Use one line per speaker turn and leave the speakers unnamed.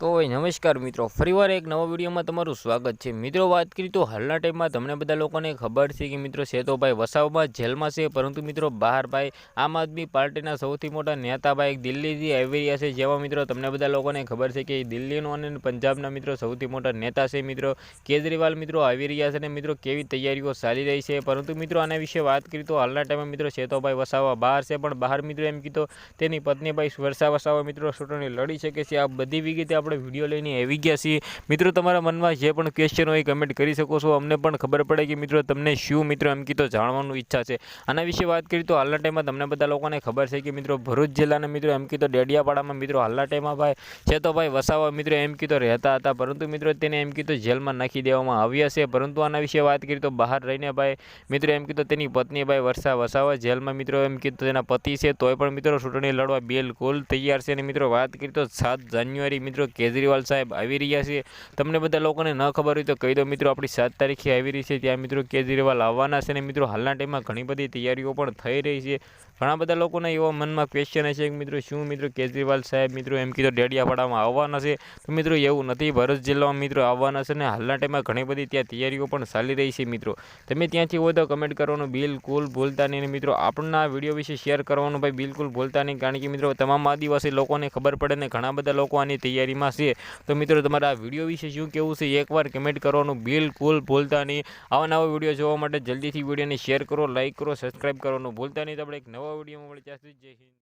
તો નમસ્કાર મિત્રો, ફરીવાર એક નવા વિડીયોમાં તમારું સ્વાગત છે. મિત્રો, વાત કરી તો હાલના ટાઈમમાં તમને બધા લોકોને ખબર છે કે મિત્રો, સેતોભાઈ વસાવમાં જેલમાં છે. પરંતુ મિત્રો, બહાર ભાઈ, આમ આદમી પાર્ટીના સૌથી મોટા નેતા ભાઈ દિલ્હીથી આવી રહ્યા છે. જેવા મિત્રો, તમને બધા લોકોને ખબર છે કે દિલ્હીનો અને પંજાબના મિત્રો સૌથી મોટા નેતા છે મિત્રો. કેજરીવાલ મિત્રો આવી રહ્યા છે અને મિત્રો, કેવી તૈયારીઓ ચાલી રહી છે? પરંતુ મિત્રો, આના વિશે વાત કરી તો હાલના ટાઈમમાં મિત્રો, સેતોભાઈ વસાવા બહાર છે. પણ બહાર મિત્રો એમ કીધો, તેની પત્ની ભાઈ વર્ષા વસાવા મિત્રો ચૂંટણી લડી શકે છે. આ બધી વિગતે આપણે વીડિયો લઈને આવી ગયા છીએ. મિત્રો, તમારા મનમાં જે પણ ક્વેશ્ચન હોય કમેન્ટ કરી શકો છો. અમને પણ ખબર પડે કે મિત્રો, તમને શું મિત્રો એમ કીધો જાણવાનું ઈચ્છા છે. આના વિશે વાત કરી તો હાલના ટાઈમમાં તમને બધા લોકોને ખબર છે કે મિત્રો, ભરૂચ જિલ્લાના મિત્રો એમ કીધો ડેડિયાપાડામાં મિત્રો હાલના ટાઈમમાં ભાઈ છે તો ભાઈ વસાવા મિત્રો એમ કીધો રહેતા હતા. પરંતુ મિત્રો તેને એમ કીધો જેલમાં નાખી દેવામાં આવ્યા છે. પરંતુ આના વિશે વાત કરી તો બહાર રહીને ભાઈ મિત્રો એમ કીધું તેની પત્ની ભાઈ વર્ષા વસાવા જેલમાં મિત્રો એમ કીધું તેના પતિ છે. તોય પણ મિત્રો ચૂંટણી લડવા બિલકુલ તૈયાર છે. અને મિત્રો વાત કરી તો સાત જાન્યુઆરી મિત્રો કેજરીવાલ સાહેબ આવી રહ્યા છે. તમને બધા લોકોને ન ખબર હોય તો કહી દો મિત્રો, આપણી સાત તારીખે આવી રહી છે. ત્યાં મિત્રો કેજરીવાલ આવવાના છે અને મિત્રો, હાલના ટાઈમમાં ઘણી બધી તૈયારીઓ પણ થઈ રહી છે. ઘણા બધા લોકોના એવા મનમાં ક્વેશ્ચન હશે કે મિત્રો, શું મિત્રો કેજરીવાલ સાહેબ, મિત્રો, એમ કીધું ડેડિયાપાડામાં આવવાના છે. તો મિત્રો, એવું નથી. ભરૂચ જિલ્લામાં મિત્રો આવવાના છે અને હાલના ટાઈમમાં ઘણી બધી ત્યાં તૈયારીઓ પણ ચાલી રહી છે મિત્રો. તમે ત્યાંથી હોય તો કમેન્ટ કરવાનું બિલકુલ ભૂલતા નહીં. મિત્રો, આપણના વીડિયો વિશે શેર કરવાનું ભાઈ બિલકુલ ભૂલતા નહીં. કારણ કે મિત્રો, તમામ આદિવાસી લોકોને ખબર પડે ને ઘણા બધા લોકો આની તૈયારીમાં છે. તો મિત્રો, તમારા આ વીડિયો વિશે શું કેવું છે, એકવાર કમેન્ટ કરવાનું બિલકુલ ભૂલતા નહીં. આવા નવા વીડિયો જોવા માટે જલ્દીથી વિડીયોને શેર કરો લાઇક કરો સબસ્ક્રાઇબ કરવાનું ભૂલતા નહીં. તો આપણે એક નવા கோவிடியும் உங்களை சேர்த்து ஜெய்ஹிந்த்